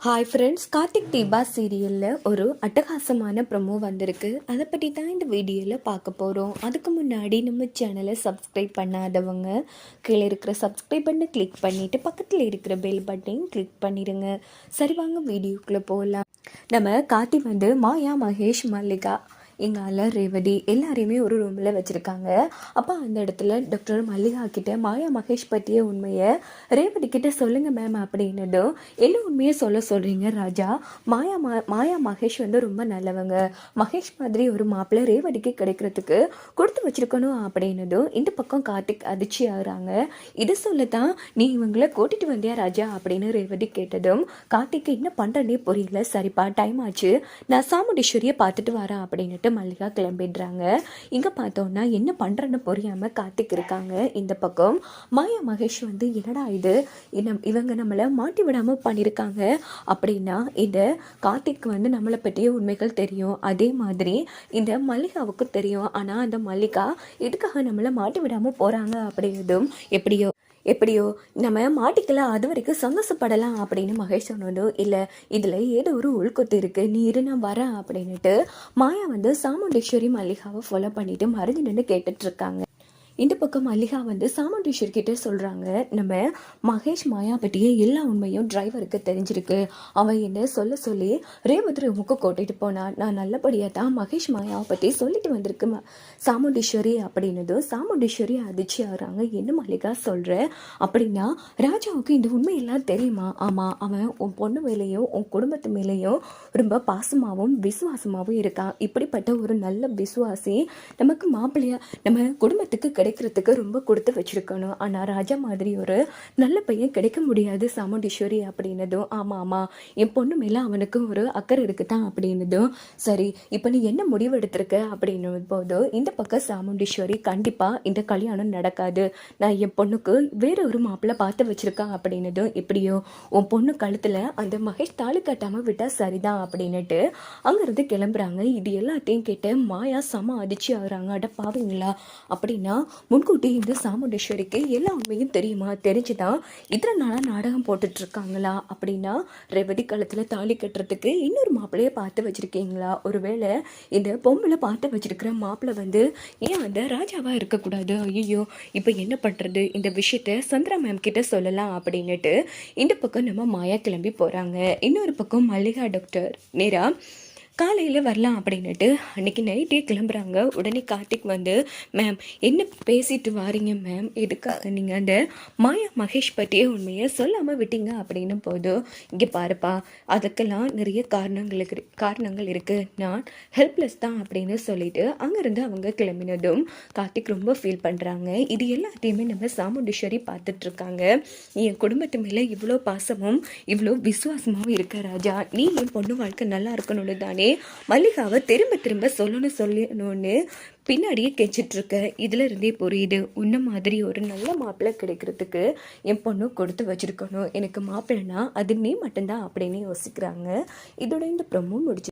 Hi friends Karthik Deepa சீரியலில் ஒரு அட்டகாசமான ப்ரொமோ வந்திருக்கு. அதை பற்றி தான் இந்த வீடியோவில் பார்க்க போகிறோம் அதுக்கு முன்னாடி நம்ம சேனலை சப்ஸ்கிரைப் பண்ணாதவங்க கீழே இருக்கிற சப்ஸ்கிரைப் பண்ண கிளிக் பண்ணிவிட்டு பக்கத்தில் இருக்கிற பெல் பட்டனையும் கிளிக் பண்ணிடுங்க சரி வாங்க வீடியோக்குள்ளே போகலாம் நம்ம கார்த்தி வந்து மாயா மகேஷ் மல்லிகா எங்கள் எங்கால ரேவதி எல்லாரையுமே ஒரு ரூமில் வச்சுருக்காங்க. அப்போ அந்த இடத்துல டாக்டர் மல்லிகா கிட்ட மாயா மகேஷ் பற்றிய உண்மையை ரேவதி கிட்ட சொல்லுங்கள் மேம் அப்படின்னதும் என்ன உண்மையை சொல்ல சொல்கிறீங்க ராஜா. மாயா மா மாயா மகேஷ் வந்து ரொம்ப நல்லவங்க. மகேஷ் மாதிரி ஒரு மாப்பிள்ளை ரேவதிக்கு கிடைக்கிறதுக்கு கொடுத்து வச்சிருக்கணும் அப்படின்னதும் இந்த பக்கம் கார்த்திக் அதிர்ச்சி ஆகுறாங்க. இது சொல்லத்தான் நீ இவங்களை கூட்டிட்டு வந்தியா ராஜா அப்படின்னு ரேவதி கேட்டதும் கார்த்திக் என்ன பண்ணுறனே புரியல. சரிப்பா டைம் ஆச்சு. நான் சாமுண்டீஸ்வரியை பார்த்துட்டு வரேன் அப்படின்னுட்டு மல்லிகா கிளம்பிடுறாங்க. இங்கே பார்த்தோன்னா என்ன பண்ணுறன்னு புரியாமல் கார்த்திக் இருக்காங்க இந்த பக்கம். மாயா மகேஷ் வந்து என்னடா இது? இவங்க நம்மளை மாட்டி விடாமல் பண்ணியிருக்காங்க அப்படின்னா இந்த கார்த்திக் வந்து நம்மளை பற்றிய உண்மைகள் தெரியும். அதே மாதிரி இந்த மல்லிகாவுக்கு தெரியும். ஆனால் அந்த மல்லிகா எதுக்காக நம்மளை மாட்டி விடாமல் போகிறாங்க அப்படின்றதும் எப்படியோ எப்படியோ நம்ம மாட்டிக்கலாம் அது வரைக்கும் சந்தோஷப்படலாம் அப்படின்னு மகேஷ் சொன்னதும் இல்லை இதில் ஏதோ ஒரு உள்கொத்து இருக்குது நீ இரு நான் வரேன் அப்படின்னுட்டு மாயா வந்து சாமுண்டேஸ்வரி மல்லிகாவை ஃபாலோ பண்ணிட்டு மறைஞ்சு நின்று கேட்டுட்ருக்காங்க இந்த பக்கம் மல்லிகா வந்து சாமுண்டீஸ்வர் கிட்ட சொல்கிறாங்க நம்ம மகேஷ் மாயா பற்றிய எல்லா உண்மையும் டிரைவருக்கு தெரிஞ்சிருக்கு. அவன் என்ன சொல்ல சொல்லி ரேவதி ரூமுக்கு கூட்டிகிட்டு போனான் நான் நல்லபடியாக தான் மகேஷ் மாயாவை பற்றி சொல்லிட்டு வந்திருக்கு சாமுண்டீஸ்வரி அப்படின்னதும் சாமுண்டீஸ்வரி அதிர்ச்சி ஆகுறாங்க. என்ன மல்லிகா சொல்கிற அப்படின்னா ராஜாவுக்கு இந்த உண்மையெல்லாம் தெரியுமா? ஆமாம் அவன் உன் பொண்ணு மேலேயும் உன் குடும்பத்து மேலேயும் ரொம்ப பாசமாகவும் விசுவாசமாகவும் இருக்கான். இப்படிப்பட்ட ஒரு நல்ல விசுவாசி நமக்கு மாப்பிள்ளையா நம்ம குடும்பத்துக்கு கிடைக்கிறதுக்கு ரொம்ப கொடுத்து வச்சிருக்கணும். ஆனால் ராஜா மாதிரி ஒரு நல்ல பையன் கிடைக்க முடியாது சாமுண்டீஸ்வரி அப்படின்னதும் ஆமாம் ஆமாம் என் பொண்ணு மேலே அவனுக்கு ஒரு அக்கறை இருக்குதான் அப்படின்னதும் சரி இப்போ நீ என்ன முடிவு எடுத்திருக்க? அப்படின்னும் போது இந்த பக்கம் சாமுண்டீஸ்வரி கண்டிப்பாக இந்த கல்யாணம் நடக்காது. நான் என் பொண்ணுக்கு வேற ஒரு மாப்பிள்ளை பார்த்து வச்சுருக்கேன் அப்படின்னதும் எப்படியோ உன் பொண்ணு கழுத்தில் அந்த மகேஷ் தாலு கட்டாமல் விட்டால் சரிதான் அப்படின்னுட்டு அங்கேருந்து கிளம்புறாங்க. இது எல்லாத்தையும் கேட்டு மாயா செம அதிர்ச்சி ஆகுறாங்க அட பாவீங்களா அப்படின்னா முன்கூட்டி இந்த சாமுண்டேஸ்வரிக்கு எல்லா உண்மையும் தெரியுமா? தெரிஞ்சுதான் இத்தனை நாளாக நாடகம் போட்டுட்ருக்காங்களா? அப்படின்னா ரெவதி காலத்தில் தாலி கட்டுறதுக்கு இன்னொரு மாப்பிள்ளையை பார்த்து வச்சுருக்கீங்களா? ஒருவேளை இந்த பொம்பளை பார்த்து வச்சுருக்கிற மாப்பிள்ளை வந்து ஏன் அந்த ராஜாவாக இருக்கக்கூடாது? ஐயோ இப்போ என்ன பண்ணுறது இந்த விஷயத்த சந்திரா மேம் கிட்ட சொல்லலாம் அப்படின்னுட்டு இந்த பக்கம் நம்ம மாயா கிளம்பி போகிறாங்க இன்னொரு பக்கம் மல்லிகா டாக்டர் நேராக காலையில் வரலாம் அப்படின்னுட்டு அன்னைக்கு நைட்டே கிளம்புறாங்க. உடனே கார்த்திக் வந்து மேம் என்ன பேசிட்டு வாரீங்க மேம் எதுக்காக நீங்கள் அந்த மாயா மகேஷ் பற்றிய உண்மையை சொல்லாமல் விட்டீங்க? அப்படின்னு போது இங்கே பாருப்பா அதுக்கெல்லாம் நிறைய காரணங்கள் இருக்கு காரணங்கள் இருக்குது நான் ஹெல்ப்லெஸ் தான் அப்படின்னு சொல்லிட்டு அங்கேருந்து அவங்க கிளம்பினதும் கார்த்திக் ரொம்ப ஃபீல் பண்ணுறாங்க இது எல்லாத்தையுமே நம்ம சாமுண்டீஸ்வரி பார்த்துட்ருக்காங்க என் குடும்பத்து மேலே இவ்வளோ பாசமும் இவ்வளோ விசுவாசமாகவும் இருக்க ராஜா நீ என் பொண்ணு வாழ்க்கை நல்லா இருக்கணும்னு தானே மல்லிகாவை திரும்ப திரும்ப சொல்லணும் சொல்லணும்னு பின்னாடியே கெஞ்சிட்டு இருக்க. இதுல இருந்தே புரியுது. உன்ன மாதிரி ஒரு நல்ல மாப்பிள்ளை கிடைக்கிறதுக்கு என் பொண்ணு கொடுத்து வச்சிருக்கணும். எனக்கு மாப்பிள்ளைனா அது நீ மட்டும்தான் அப்படின்னு யோசிக்கிறாங்க. இதோட இந்த ப்ரமோ முடிச்சு